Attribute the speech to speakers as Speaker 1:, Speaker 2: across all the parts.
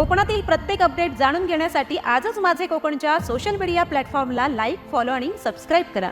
Speaker 1: कोकणातील प्रत्येक अपडेट जाणून घेण्यासाठी आजच माझे कोकणच्या सोशल मीडिया प्लॅटफॉर्मला लाईक फॉलो आणि सबस्क्राईब करा.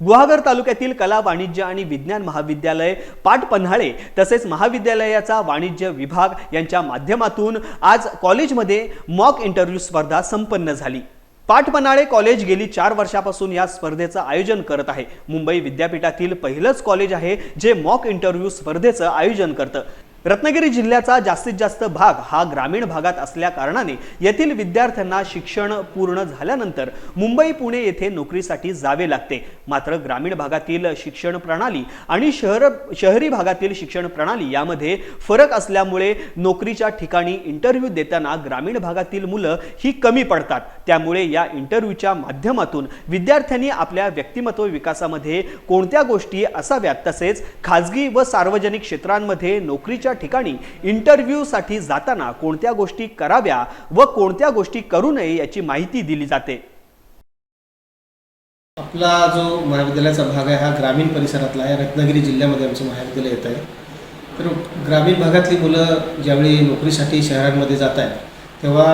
Speaker 2: गुहागर तालुक्यातील कला वाणिज्य आणि विज्ञान महाविद्यालय पाटपन्हाळे तसेच महाविद्यालयाचा वाणिज्य विभाग यांच्या माध्यमातून आज कॉलेजमध्ये मॉक इंटरव्ह्यू स्पर्धा संपन्न झाली. पाटपन्हाळे कॉलेज गेली चार वर्षापासून या स्पर्धेचं आयोजन करत आहे. मुंबई विद्यापीठातील पहिलंच कॉलेज आहे जे मॉक इंटरव्ह्यू स्पर्धेचं आयोजन करतं. रत्नागिरी जिल्ह्याचा जास्तीत जास्त भाग हा ग्रामीण भागात असल्या कारणाने येथील विद्यार्थ्यांना शिक्षण पूर्ण झाल्यानंतर मुंबई पुणे येथे नोकरीसाठी जावे लागते. मात्र ग्रामीण भागातील शिक्षण प्रणाली आणि शहर शहरी भागातील शिक्षण प्रणाली यामध्ये फरक असल्यामुळे नोकरीच्या ठिकाणी इंटरव्ह्यू देताना ग्रामीण भागातील मुलं ही कमी पडतात. त्यामुळे या इंटरव्ह्यूच्या माध्यमातून विद्यार्थ्यांनी आपल्या व्यक्तिमत्व विकासामध्ये कोणत्या गोष्टी असाव्यात तसेच खाजगी व सार्वजनिक क्षेत्रांमध्ये नोकरीच्या ठिकाणी इंटरव्ह्यूसाठी जाताना कोणत्या गोष्टी कराव्या व कोणत्या गोष्टी करू नये याची माहिती दिली जाते.
Speaker 3: आपला जो महाविद्यालयाचा भाग आहे हा ग्रामीण परिसरातला आहे. रत्नागिरी जिल्ह्यामध्ये आमचं महाविद्यालय येत आहे. तर ग्रामीण भागातली मुलं ज्यावेळी नोकरीसाठी शहरांमध्ये जात आहेत तेव्हा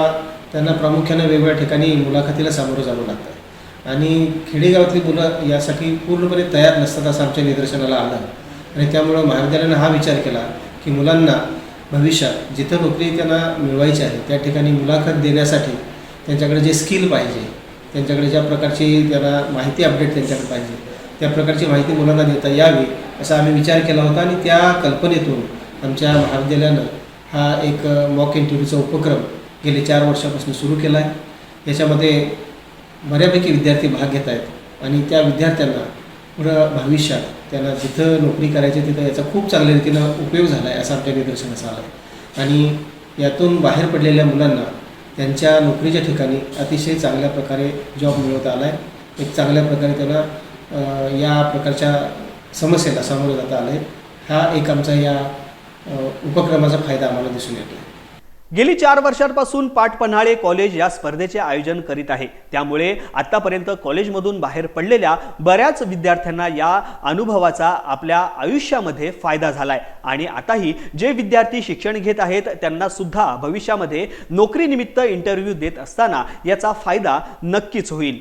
Speaker 3: त्यांना प्रामुख्याने वेगवेगळ्या ठिकाणी मुलाखतीला सामोरं जावं लागतं. आणि खेडेगावातली मुलं यासाठी पूर्णपणे तयार नसतात असं आमच्या निदर्शनाला आलं. आणि त्यामुळं महाविद्यालयानं हा विचार केला की मुलांना भविष्यात जिथं नोकरी त्यांना मिळवायची आहे त्या ठिकाणी मुलाखत देण्यासाठी त्यांच्याकडे जे स्किल पाहिजे त्यांच्याकडे ज्या प्रकारची त्यांना माहिती अपडेट त्यांच्याकडे पाहिजे त्या प्रकारची माहिती मुलांना देता यावी असा आम्ही विचार केला होता. आणि त्या कल्पनेतून आमच्या महाविद्यालयानं हा एक मॉक इंटरव्ह्यूचा उपक्रम गेले चार वर्षापासून सुरू केला आहे. याच्यामध्ये बऱ्यापैकी विद्यार्थी भाग घेत आहेत. आणि त्या विद्यार्थ्यांना पुढं भविष्यात त्यांना जिथं नोकरी करायची तिथं याचा खूप चांगल्या रीतीनं उपयोग झाला आहे असं आमच्या निदर्शनास आलं आहे आणि यातून बाहेर पडलेल्या मुलांना त्यांच्या नोकरीच्या ठिकाणी अतिशय चांगल्या प्रकारे जॉब मिळवता आला आहे एक चांगल्या प्रकारे त्यांना या प्रकारच्या समस्येला सामोरं जाता आलं आहे हा एक आमचा या उपक्रमाचा फायदा आम्हाला दिसून येतो आहे
Speaker 2: गेली चार वर्षांपासून पाटपन्हाळे कॉलेज या स्पर्धेचे आयोजन करीत आहे. त्यामुळे आतापर्यंत कॉलेजमधून बाहेर पडलेल्या बऱ्याच विद्यार्थ्यांना या अनुभवाचा आपल्या आयुष्यामध्ये फायदा झालाय. आणि आताही जे विद्यार्थी शिक्षण घेत आहेत त्यांना सुद्धा भविष्यामध्ये नोकरीनिमित्त इंटरव्ह्यू देत असताना याचा फायदा नक्कीच होईल.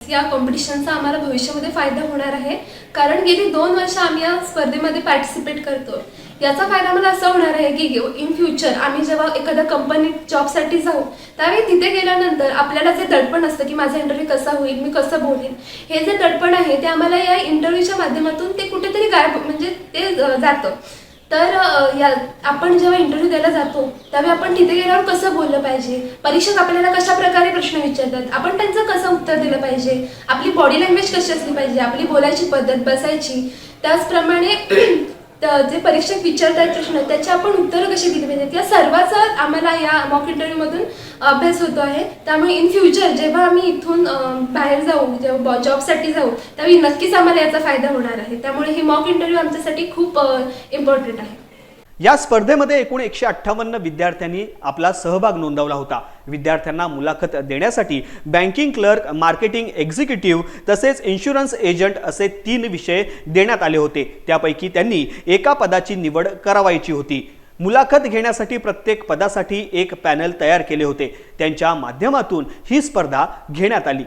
Speaker 4: या कॉम्पिटिशनचा आम्हाला भविष्यामध्ये फायदा होणार आहे. कारण गेली दोन वर्ष आम्ही या स्पर्धेमध्ये पार्टिसिपेट करतो याचा फायदा मला असा होणार आहे की इन फ्युचर आम्ही जेव्हा एखाद्या कंपनीत जॉबसाठी जाऊ त्यावेळी तिथे गेल्यानंतर आपल्याला जे दडपण असतं की माझा इंटरव्ह्यू कसा होईल मी कसं बोलेन हे जे दडपण आहे ते आम्हाला या इंटरव्ह्यूच्या माध्यमातून ते कुठेतरी गायब म्हणजे ते जातं. तर या आपण जेव्हा इंटरव्ह्यू द्यायला जातो त्यावेळी आपण तिथे गेल्यावर कसं बोललं पाहिजे? परीक्षक आपल्याला कशा प्रकारे प्रश्न विचारतात? आपण त्यांचं कसं उत्तर दिलं पाहिजे? आपली बॉडी लँग्वेज कशी असली पाहिजे? आपली बोलायची पद्धत बसायची? त्याचप्रमाणे जे परीक्षक विचारतात प्रश्न त्याचे आपण उत्तरं कशी दिली पाहिजेत? या सर्वाचा आम्हाला या मॉक इंटरव्ह्यूमधून अभ्यास होतो आहे. त्यामुळे इन फ्युचर जेव्हा आम्ही इथून बाहेर जाऊ जेव्हा जॉबसाठी जाऊ त्यावेळी नक्कीच आम्हाला याचा फायदा होणार आहे. त्यामुळे हे मॉक इंटरव्ह्यू आमच्यासाठी खूप इम्पॉर्टंट आहे.
Speaker 2: या स्पर्धेमध्ये एकूण एकशे अठ्ठावन्न विद्यार्थ्यांनी आपला सहभाग नोंदवला होता. विद्यार्थ्यांना मुलाखत देण्यासाठी बँकिंग क्लर्क मार्केटिंग एक्झिक्युटिव्ह तसेच इन्शुरन्स एजंट असे तीन विषय देण्यात आले होते. त्यापैकी त्यांनी एका पदाची निवड करावायची होती. मुलाखत घेण्यासाठी प्रत्येक पदासाठी एक पॅनल तयार केले होते. त्यांच्या माध्यमातून ही स्पर्धा घेण्यात आली.